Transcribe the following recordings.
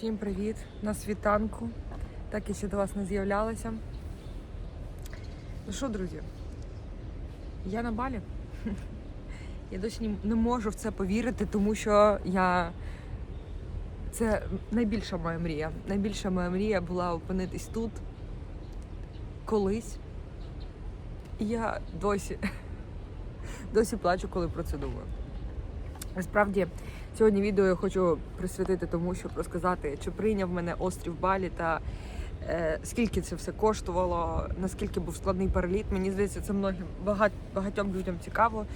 Всім привіт на світанку. Так я ще до вас не з'являлася. Ну що, друзі, я на балі. Я досі не можу в це повірити, тому що я. Це найбільша моя мрія. Найбільша моя мрія була опинитись тут колись. І я досі, досі плачу, коли про це думаю. Насправді, сьогодні відео я хочу присвятити тому, щоб розказати, чи прийняв мене острів Балі та е, скільки це все коштувало, наскільки був складний переліт. Мені здається, це многим багать, багатьом людям цікаво.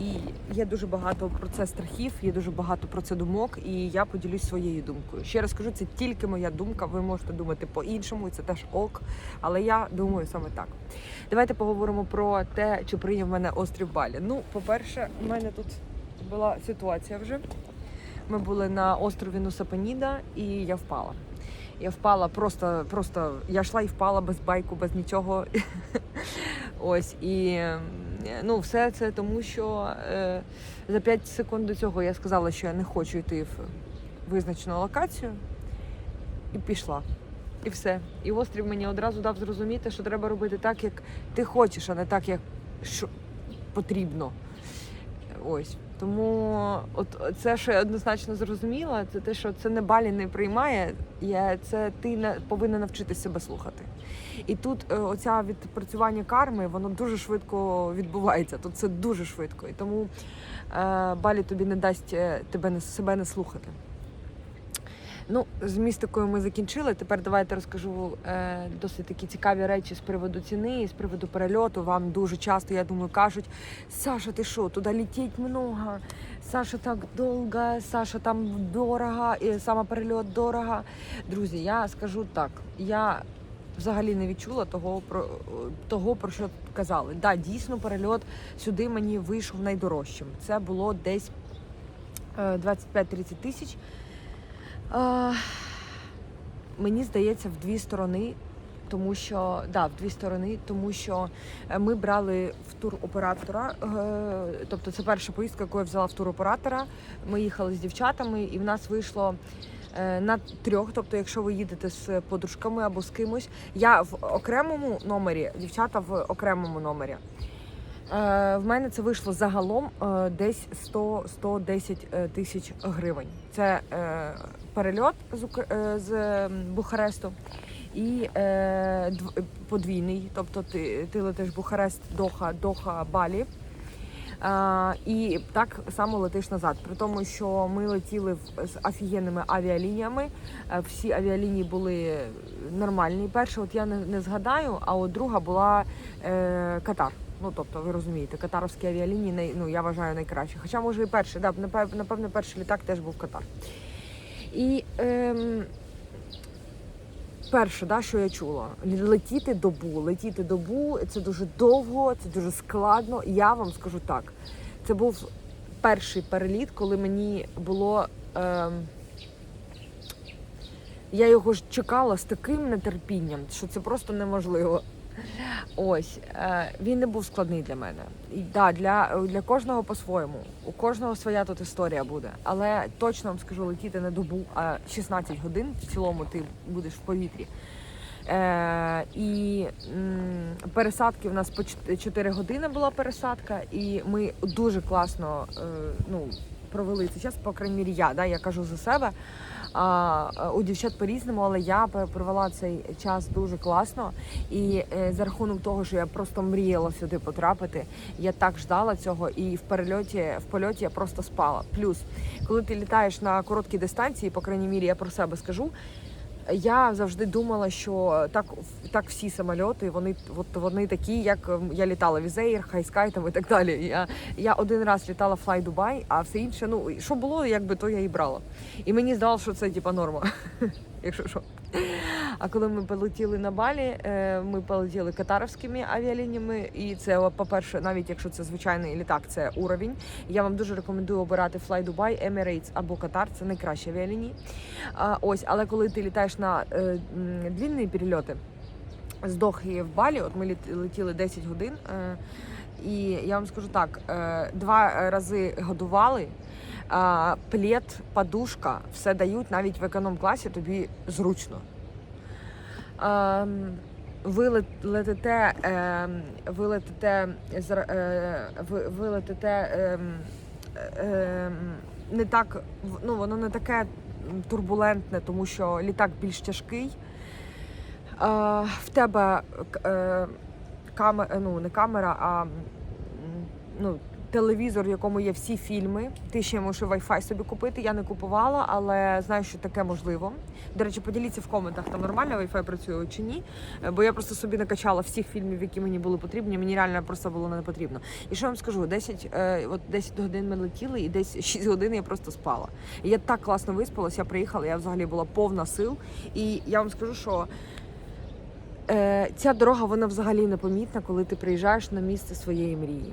І є дуже багато про це страхів, є дуже багато про це думок, і я поділюсь своєю думкою. Ще раз кажу, це тільки моя думка. Ви можете думати по-іншому, і це теж ок. Але я думаю саме так. Давайте поговоримо про те, чи прийняв мене острів Балі. Ну, по-перше, в мене тут була ситуація вже. Ми були на острові Нусапаніда, і я впала. Я впала просто, просто я йшла і впала без байку, без нічого. Ось і ну, все це тому, що е, за 5 секунд до цього я сказала, що я не хочу йти в визначену локацію, і пішла. І все. І острів мені одразу дав зрозуміти, що треба робити так, як ти хочеш, а не так, як що потрібно. Ось. Тому от це, що я однозначно зрозуміла, це те, що це не балі не приймає, я, це ти не, повинна навчитися себе слухати. І тут е, оця відпрацювання карми, воно дуже швидко відбувається. Тут це дуже швидко. І тому е, балі тобі не дасть е, тебе не, себе не слухати. Ну, з містикою ми закінчили. Тепер давайте розкажу е, досить такі цікаві речі з приводу ціни і з приводу перельоту. Вам дуже часто, я думаю, кажуть: Саша, ти що, туди летіть много, Саша так довго, Саша там дорого, і саме перельот дорого. Друзі, я скажу так, я взагалі не відчула того, про, того, про що казали. Да, дійсно, перельот сюди мені вийшов найдорожчим. Це було десь е, 25-30 тисяч. Е, мені здається, в дві сторони, тому що да, в дві сторони, тому що е, ми брали в тур оператора. е, Тобто, це перша поїздка, яку я взяла в тур оператора. Ми їхали з дівчатами, і в нас вийшло. е, На трьох, тобто, якщо ви їдете з подружками або з кимось, я в окремому номері, дівчата в окремому номері. В мене це вийшло загалом десь 100-110 е, тисяч гривень. Це перельот з, е, з Бухаресту і е, дв- подвійний. Тобто ти, ти летиш Бухарест, Доха, Доха, Балі. А, і так само летиш назад. При тому, що ми летіли з офігенними авіалініями. Е, Всі авіалінії були нормальні. Перша, от я не, не згадаю, а от друга була е, Катар. Ну тобто, ви розумієте, катаровські авіалінії ну, я вважаю найкращі. Хоча, може, і перший, да, напевно, перший літак теж був Катар. І ем, перше, да, що я чула, летіти добу, летіти добу це дуже довго, це дуже складно. Я вам скажу так. Це був перший переліт, коли мені було. Ем, я його ж чекала з таким нетерпінням, що це просто неможливо. Ось е, він не був складний для мене. І да, для, для кожного по-своєму. У кожного своя тут історія буде. Але точно вам скажу летіти не добу, а 16 годин в цілому ти будеш в повітрі. Е, і м, пересадки в нас по 4 години була пересадка, і ми дуже класно е, ну, провели цей час, по крайній мірі, я, да, я кажу за себе. А, у дівчат по-різному, але я провела цей час дуже класно. І е, за рахунок того, що я просто мріяла сюди потрапити, я так ждала цього, і в перельоті, в польоті я просто спала. Плюс, коли ти літаєш на короткій дистанції, по крайній мірі, я про себе скажу. Я завжди думала, що так, так всі самольоти, вони от вони такі, як ем, я літала Візеїр, Хайскай там і так далі. Я, я один раз літала Fly Dubai, а все інше, ну що було, якби то я і брала. І мені здавалося, що це типа норма, якщо що. А коли ми полетіли на Балі, е, ми полетіли катаровськими авіалініями, і це, по-перше, навіть якщо це звичайний літак, це уровень. Я вам дуже рекомендую обирати Fly Dubai, Emirates або Qatar, це найкращі авіалінії. Ось, але коли ти літаєш на е, длінні перельоти з Дохи в Балі, от ми летіли 10 годин. Е, і я вам скажу так: два рази годували. Плед, подушка, все дають навіть в економ-класі тобі зручно. Ем, ем, ви летите, з р- е, ви, ем, не так, ну воно не таке турбулентне, тому що літак більш тяжкий. Е, в тебе е, камера, ну не камера, а ну, телевізор, в якому є всі фільми. Ти ще можеш Wi-Fi собі купити. Я не купувала, але знаю, що таке можливо. До речі, поділіться в коментах, там нормально Wi-Fi працює чи ні. Е, Бо я просто собі накачала всіх фільмів, які мені були потрібні. Мені реально просто було не потрібно. І що вам скажу? 10, е, от 10 годин ми летіли, і десь 6 годин я просто спала. І я так класно виспалась, я приїхала, я взагалі була повна сил. І я вам скажу, що. Е, ця дорога вона взагалі непомітна, коли ти приїжджаєш на місце своєї мрії.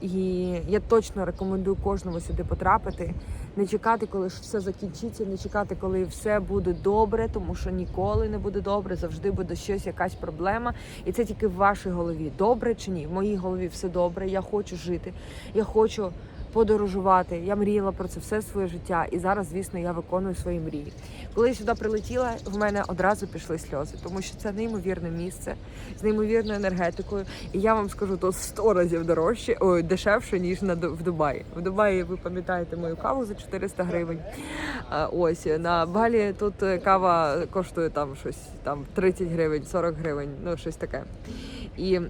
І я точно рекомендую кожному сюди потрапити, не чекати, коли ж все закінчиться, не чекати, коли все буде добре, тому що ніколи не буде добре, завжди буде щось, якась проблема. І це тільки в вашій голові. Добре чи ні? В моїй голові все добре. Я хочу жити, я хочу подорожувати. Я мріяла про це все своє життя. І зараз, звісно, я виконую свої мрії. Коли я сюди прилетіла, в мене одразу пішли сльози, тому що це неймовірне місце з неймовірною енергетикою. І я вам скажу, то 100 разів дорожче, ой, дешевше, ніж на в Дубаї. В Дубаї ви пам'ятаєте мою каву за 400 гривень. Ось на Балі тут е, кава коштує там щось там 30 гривень, 40 гривень, ну щось таке. І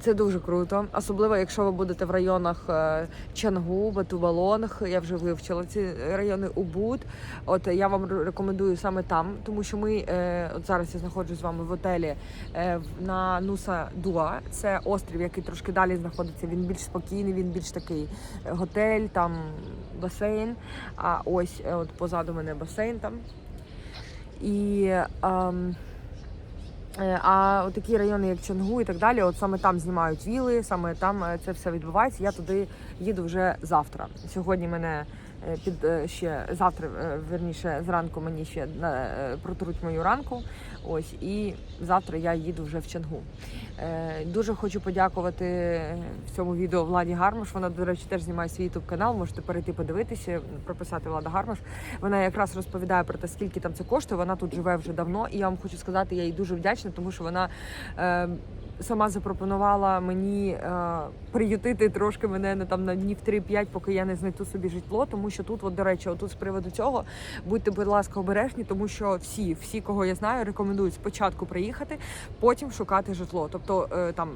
це дуже круто, особливо якщо ви будете в районах е, Чангу, Батубалонг. Я вже вивчила ці райони Убуд. От я вам рекомендую саме там, тому що ми е, от зараз я знаходжусь з вами в готелі е, на Нуса Дуа. Це острів, який трошки далі знаходиться. Він більш спокійний, він більш такий е, готель, там басейн. А ось е, от позаду мене басейн там. І Е, А такі райони, як Чонгу і так далі, от саме там знімають віли, саме там е, це все відбувається. Я туди їду вже завтра. Сьогодні мене е, під е, ще завтра, е, верніше, зранку мені ще е, протруть мою ранку. Ось і завтра я їду вже в Чонгу. Е, Дуже хочу подякувати в цьому відео Владі Гармаш. Вона, до речі, теж знімає свій ютуб канал. Можете перейти подивитися, прописати Влада Гармаш. Вона якраз розповідає про те, скільки там це коштує. Вона тут живе вже давно, і я вам хочу сказати, я їй дуже вдячна, тому що вона. Сама запропонувала мені е, приютити трошки мене на там на днів 3-5, поки я не знайду собі житло. Тому що тут, от до речі, отут з приводу цього будьте, будь ласка, обережні, тому що всі, всі, кого я знаю, рекомендують спочатку приїхати, потім шукати житло. Тобто е, там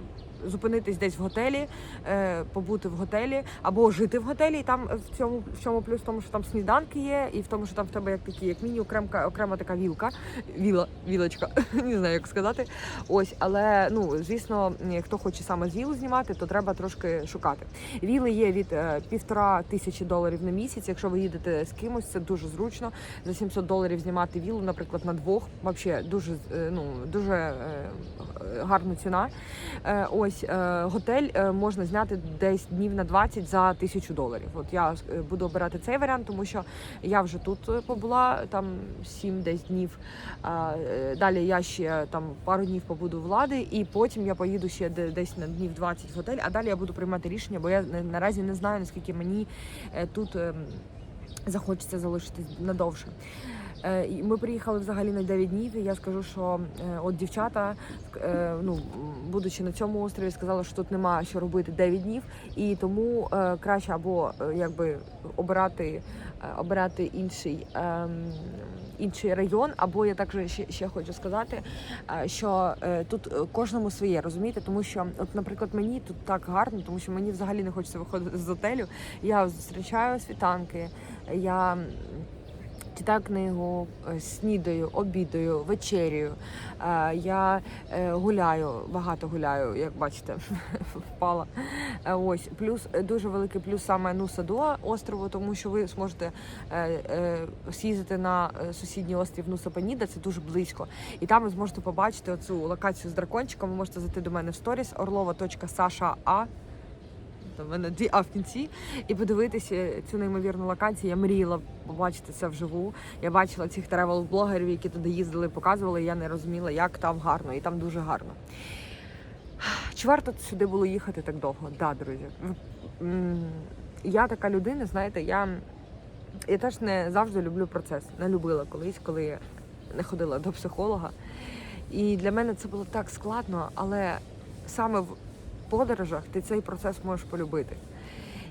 зупинитись десь в готелі, е, побути в готелі або жити в готелі. І там в цьому в чому плюс в тому, що там сніданки є, і в тому, що там в тебе як такі, як міні, окремка, окрема така вілка, віла, вілочка, не знаю, як сказати. Ось, але ну звісно, хто хоче саме з віл знімати, то треба трошки шукати. Віли є від е, півтора тисячі доларів на місяць. Якщо ви їдете з кимось, це дуже зручно. За 700 доларів знімати вілу, наприклад, на двох. Вообще дуже е, ну дуже гарна ціна. Ось е, готель е, можна зняти десь днів на 20 за тисячу доларів. От я е, буду обирати цей варіант, тому що я вже тут побула там 7 десь днів. Далі я ще там пару днів побуду влади, і потім я поїду ще десь на днів 20 в готель. А далі я буду приймати рішення, бо я наразі не знаю наскільки мені тут. ем, Захочеться залишитись надовше. Е, Ми приїхали взагалі на 9 днів. І я скажу, що е, от дівчата, е, ну будучи на цьому острові, сказали, що тут нема що робити 9 днів, і тому краще або якби обирати, обирати інший. ем, Інший район, або я також ще, ще хочу сказати, що тут кожному своє, розумієте? Тому що, от, наприклад, мені тут так гарно, тому що мені взагалі не хочеться виходити з готелю. Я зустрічаю світанки, я читаю книгу, е, снідаю, обідаю, вечерюю. Е, Я е, гуляю, багато гуляю, як бачите, впала. Ось плюс дуже великий плюс саме Нуса Дуа острову, тому що ви зможете з'їздити на сусідній острів Нуса Пеніда, це дуже близько. І там ви зможете побачити оцю локацію з дракончиком. Ви можете зайти до мене в сторіс orlova.sasha a там в мене дві А в кінці, і подивитися цю неймовірну локацію. Я мріяла побачити це вживу. Я бачила цих тревел-блогерів, які туди їздили, показували. і Я не розуміла, як там гарно, і там дуже гарно. Чи варто сюди було їхати так довго? Да, друзі. Я така людина, знаєте, я, я теж не завжди люблю процес. Не любила колись, коли я не ходила до психолога. І для мене це було так складно, але саме в подорожах ти цей процес можеш полюбити.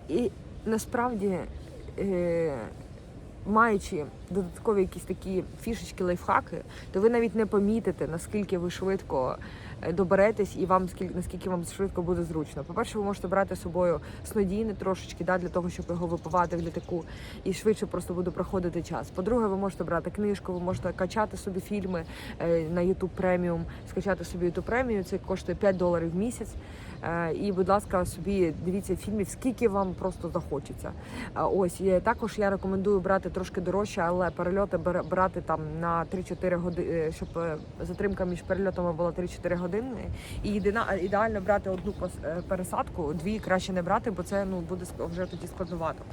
І насправді, е, маючи додаткові якісь такі фішечки, лайфхаки, то ви навіть не помітите, наскільки ви швидко е, доберетесь і вам наскільки вам швидко буде зручно. По-перше, ви можете брати з собою снодійне трошечки, да, для того, щоб його випивати в літаку і швидше просто буде проходити час. По-друге, ви можете брати книжку, ви можете качати собі фільми е, на YouTube Premium, скачати собі YouTube Premium, це коштує 5 доларів в місяць. Е, І, будь ласка, собі дивіться фільмів, скільки вам просто захочеться. Ось і також я рекомендую брати трошки дорожче, але перельоти бере- брати там на 3-4 години, щоб е, затримка між перельотами була 3-4 години. І ідеально брати одну е, пересадку, дві краще не брати, бо це ну буде вже тоді складновато.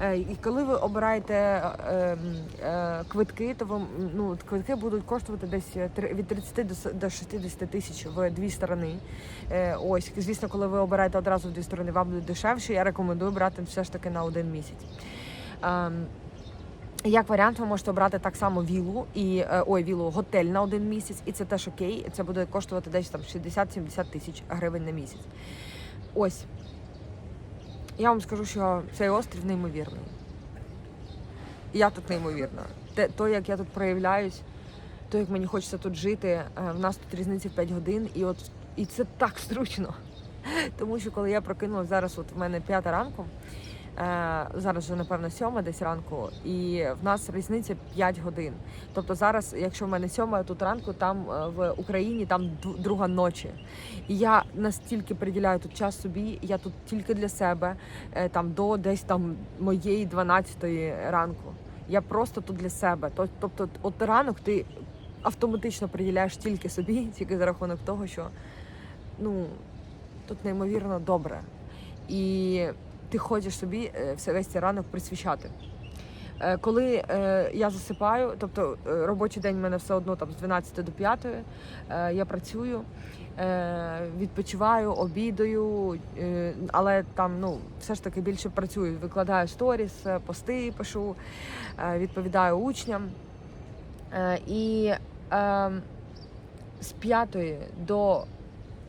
Е, І коли ви обираєте е, е, квитки, то вам ну квитки будуть коштувати десь е, від 30 до с- 60 тисяч в дві сторони. Е, Ось, звісно, коли ви обираєте одразу в дві сторони, вам буде дешевше. Я рекомендую брати все ж таки на один місяць. Як варіант, ви можете обрати так само вілу і е, ой, вілу готель на один місяць, і це теж окей. Це буде коштувати десь там 60-70 тисяч гривень на місяць. Ось я вам скажу, що цей острів неймовірний. Я тут неймовірна. Те, то, як я тут проявляюсь, то, як мені хочеться тут жити, е, в нас тут різниця в 5 годин, і от і це так зручно. Тому що коли я прокинулася зараз, от в мене п'ята ранку, зараз вже напевно сьома десь ранку, і в нас різниця 5 годин. Тобто зараз, якщо в мене сьома тут ранку, там е, в Україні там друга ночі. І я настільки приділяю тут час собі, я тут тільки для себе, е, там до десь там моєї 12 ранку. Я просто тут для себе. Тобто, от ранок ти автоматично приділяєш тільки собі, тільки за рахунок того, що ну тут неймовірно добре. І ти хочеш собі е, весь цей ранок присвячати. Е, Коли е, я засипаю, тобто е, робочий день в мене все одно там з 12 до 5, е, я працюю, е, відпочиваю, обідаю, е, але там ну все ж таки більше працюю. Викладаю сторіс, пости пишу, е, відповідаю учням. Е, І е, з 5 до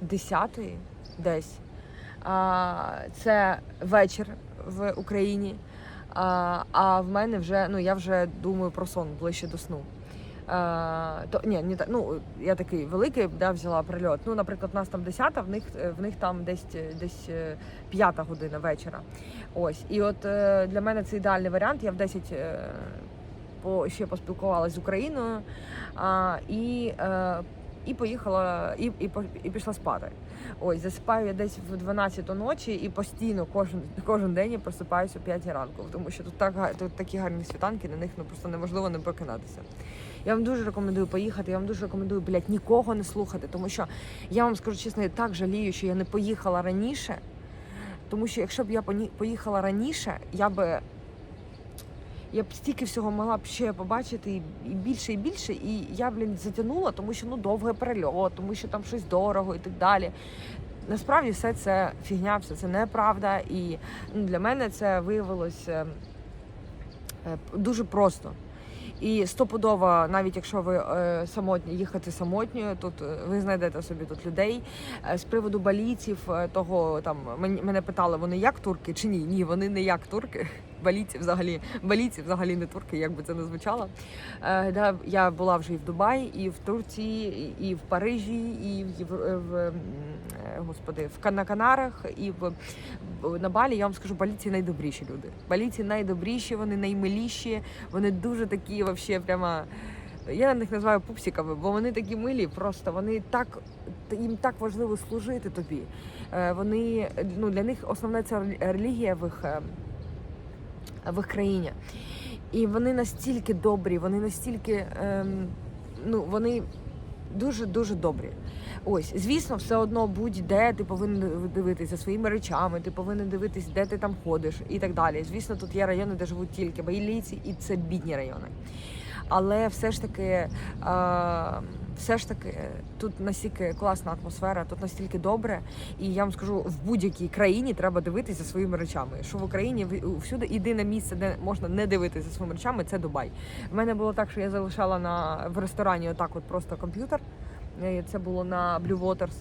10 десь це вечір в Україні. А, в мене вже ну я вже думаю про сон ближче до сну. То ні, не так. Ну я такий великий, да, взяла прильот. Ну, наприклад, у нас там 10, в них в них там десь десь е, п'ята година вечора. Ось, і от е, для мене це ідеальний варіант. Я в 10 е, по ще поспілкувалася з Україною і. І поїхала, і, і, і пішла спати. Ось засипаю я десь в 12 ночі і постійно кожен кожен день я просипаюся о 5 ранку, тому що тут так тут такі гарні світанки, на них ну просто неможливо не прокинатися. Я вам дуже рекомендую поїхати. Я вам дуже рекомендую, блядь, нікого не слухати, тому що я вам скажу чесно, я так жалію, що я не поїхала раніше. Тому що якщо б я поїхала раніше, я би я б стільки всього могла б ще побачити і, більше, і більше. І я, блін, затягнула, тому що ну довгий перельот, тому що там щось дорого і так далі. Насправді все це фігня, все це неправда. І ну, для мене це виявилось е, е, дуже просто. І стопудово, навіть якщо ви е, самотні, їхати самотньою, тут е, ви знайдете собі тут людей. З приводу балійців, того там мене питали, вони як турки чи ні? Ні, вони не як турки. Балійці взагалі, балійці взагалі не турки, як би це не звучало. Е, я була вже і в Дубаї, і в Турції, і, в Парижі, і в, Євро- в е, господи, в на Канарах, і в, в- на Балі. Я вам скажу, балійці найдобріші люди. Балійці найдобріші, вони наймиліші, вони дуже такі, вообще, прямо. Я на них називаю пупсиками, бо вони такі милі, просто вони так їм так важливо служити тобі. Е, Вони ну для них основна ця релігія в їх, е, в їх країні. І вони настільки добрі, вони настільки ем, ну вони дуже дуже добрі. Ось, звісно, все одно будь-де ти повинен дивитися своїми речами, ти повинен дивитись, де ти там ходиш і так далі. Звісно, тут є райони, де живуть тільки байлійці, і це бідні райони. Але все ж таки. Е, все ж таки е, тут настільки класна атмосфера, тут настільки добре. І я вам скажу, в будь-якій країні треба дивитися своїми речами. Що в Україні всюди єдине місце, де можна не дивитися своїми речами, це Дубай. В мене було так, що я залишала на в ресторані отак, от просто комп'ютер. Е, Це було на Blue Waters.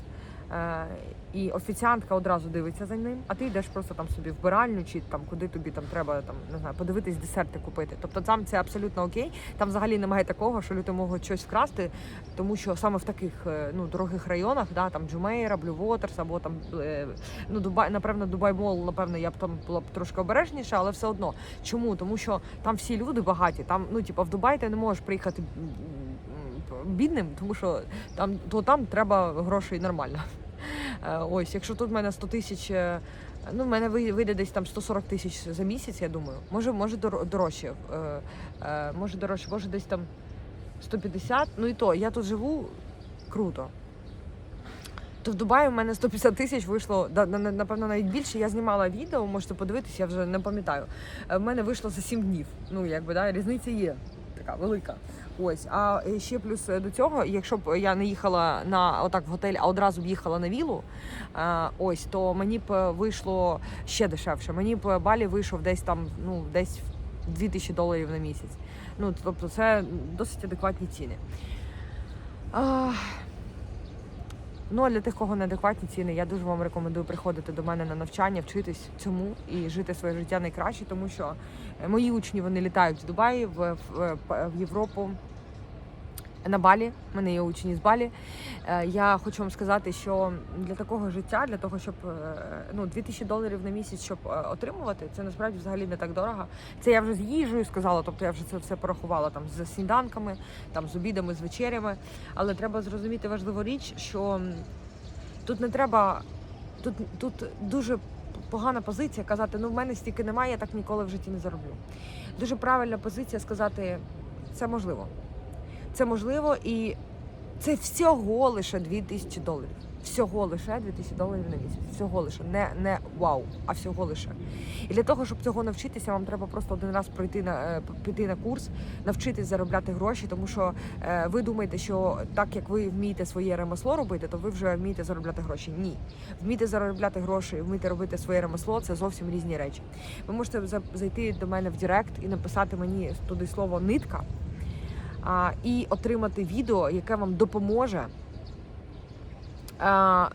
Е, І офіціантка одразу дивиться за ним, а ти йдеш просто там собі в биральню чи там куди тобі там треба там не знаю, подивитись десерти купити. Тобто там це абсолютно окей. Там взагалі немає такого, що люди можуть щось вкрасти, тому що саме в таких е, ну дорогих районах, да, там Джумейра, Waters або там е, ну Дубай, напевно, Дубай Мол, напевно, я б там була б трошки обережніша, але все одно. Чому? Тому що там всі люди багаті. Там, ну типа, в Дубай ти не можеш приїхати бідним, тому що там то там треба грошей нормально. Е, Ось, якщо тут в мене 100 тисяч, е, ну в мене вийде десь там 140 тисяч за місяць, я думаю. Може, може дорожче. е, Може дорожче, може десь там 150. Ну і то, я тут живу круто. То в Дубаї в мене 150 тисяч вийшло, напевно, навіть більше. Я знімала відео, можете подивитися, я вже не пам'ятаю. В мене вийшло за 7 днів. Ну, якби, да, різниця є така велика. Ось, а е, ще плюс е, до цього, якщо б я не їхала на отак в готель, а одразу б їхала на вілу, е, ось, то мені б вийшло ще дешевше. Мені б Балі вийшов десь там, ну, десь в 2000 доларів на місяць. Ну, тобто це досить адекватні ціни. А, Ну, а для тих, кого неадекватні ціни, я дуже вам рекомендую приходити до мене на навчання, вчитись цьому і жити своє життя найкраще, тому що е, мої учні вони літають в Дубаї, в, в, в Європу. На Балі, в мене є учні з Балі. Е, Я хочу вам сказати, що для такого життя, для того, щоб е, ну 2000 доларів на місяць, щоб е, отримувати, це насправді взагалі не так дорого. Це я вже з їжею сказала, тобто я вже це все порахувала там з сніданками, там з обідами, з вечерями. Але треба зрозуміти важливу річ, що тут не треба, тут, тут дуже погана позиція казати, ну в мене стільки немає, я так ніколи в житті не зароблю. Дуже правильна позиція сказати, це можливо. Це можливо і це всього лише 2000 доларів. Всього лише 2000 доларів на місяць. Всього лише не, не вау, а всього лише. І для того, щоб цього навчитися, вам треба просто один раз пройти на е, піти на курс, навчитись заробляти гроші, тому що е, ви думаєте, що так як ви вмієте своє ремесло робити, то ви вже вмієте заробляти гроші. Ні, вміти заробляти гроші, вміти робити своє ремесло це зовсім різні речі. Ви можете за- зайти до мене в Директ і написати мені туди слово нитка і отримати відео, яке вам допоможе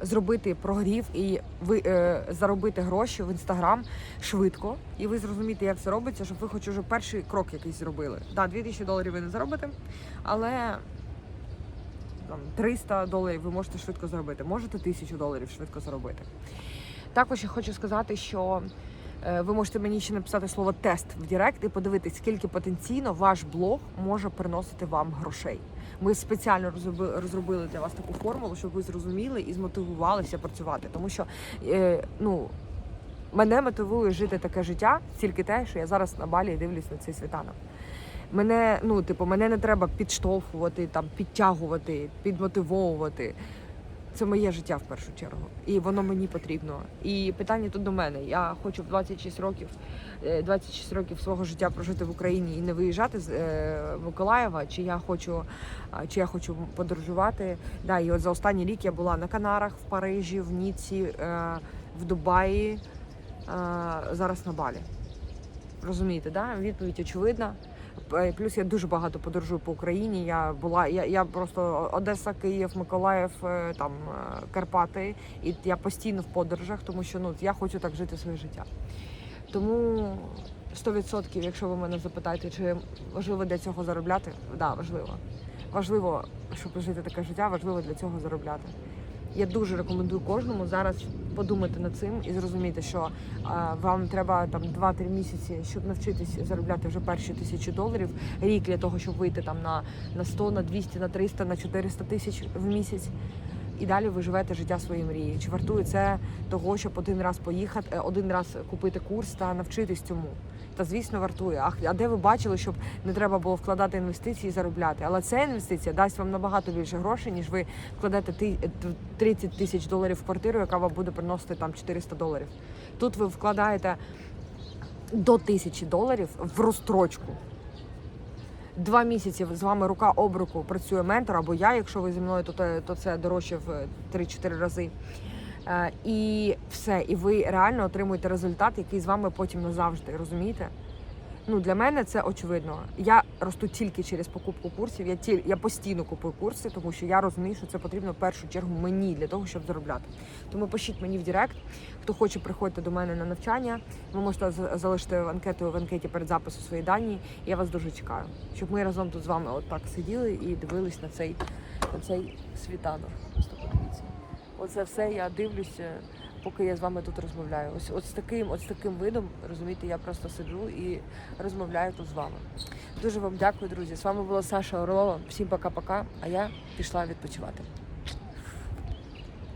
зробити прогрів і е, заробити гроші в інстаграм швидко, і ви зрозумієте, як це робиться, щоб ви хоч уже перший крок якийсь зробили. Да, 2000 доларів ви не заробите, але 300 доларів ви можете швидко заробити. Можете 1000 доларів швидко заробити. Також я хочу сказати, що е, ви можете мені ще написати слово тест в Директ і подивитись, скільки потенційно ваш блог може приносити вам грошей. Ми спеціально розробили для вас таку формулу, щоб ви зрозуміли і змотивувалися працювати. Тому що е, ну, мене мотивує жити таке життя тільки те, що я зараз на балі дивлюсь на цей світанок. Мене, ну, типу, мене не треба підштовхувати, там, підтягувати, підмотивовувати. Це моє життя в першу чергу, і воно мені потрібно. І питання тут до мене. Я хочу в 26 років, е, 26 років свого життя прожити в Україні і не виїжджати з е, Миколаєва. Чи я хочу, чи я хочу подорожувати? Да, і от за останній рік я була на Канарах, в Парижі, в Ніці, е, в Дубаї, е, зараз на Балі. Розумієте, да? Відповідь очевидна. П- Плюс я дуже багато подорожую по Україні. Я була, я, я просто Одеса, Київ, Миколаїв, е, там е, Карпати. І я постійно в подорожах, тому що ну я хочу так жити своє життя. Тому 100%, якщо ви мене запитаєте, чи важливо для цього заробляти, да, важливо. Важливо, щоб жити таке життя, важливо для цього заробляти. Я дуже рекомендую кожному зараз подумати над цим і зрозуміти, що а, вам треба там 2-3 місяці, щоб навчитись заробляти вже перші тисячі доларів, рік для того, щоб вийти там на, на 100, на 200, на 300, на 400 тисяч в місяць. І далі ви живете життя своєї мрії. Чи вартує це того, щоб один раз поїхати, е, один раз купити курс та навчитись цьому? Та звісно вартує. Ах, а де ви бачили, щоб не треба було вкладати інвестиції і заробляти? Але ця інвестиція дасть вам набагато більше грошей, ніж ви вкладете ти- е, 30 тисяч доларів в квартиру, яка вам буде приносити там 400 доларів. Тут ви вкладаєте до тисячі доларів в розстрочку. Два місяці з вами рука об руку працює ментор, або я, якщо ви зі мною, то, то це дорожче в 3-4 рази. Е, І все, і ви реально отримуєте результат, який з вами потім назавжди, розумієте? Ну, для мене це очевидно. Я росту тільки через покупку курсів. Я тіль, я постійно купую курси, тому що я розумію, що це потрібно в першу чергу мені для того, щоб заробляти. Тому пишіть мені в Директ. Хто хоче, приходьте до мене на навчання. Ви можете залишити анкету в анкеті перед записом свої дані. Я вас дуже чекаю, щоб ми разом тут з вами отак сиділи і дивились на цей, на цей світанок. Просто подивіться. Оце все я дивлюся, поки я з вами тут розмовляю. Ось, от з таким, от з таким видом, розумієте, я просто сиджу і розмовляю тут з вами. Дуже вам дякую, друзі. З вами була Саша Орлова. Всім пока-пока. А я пішла відпочивати.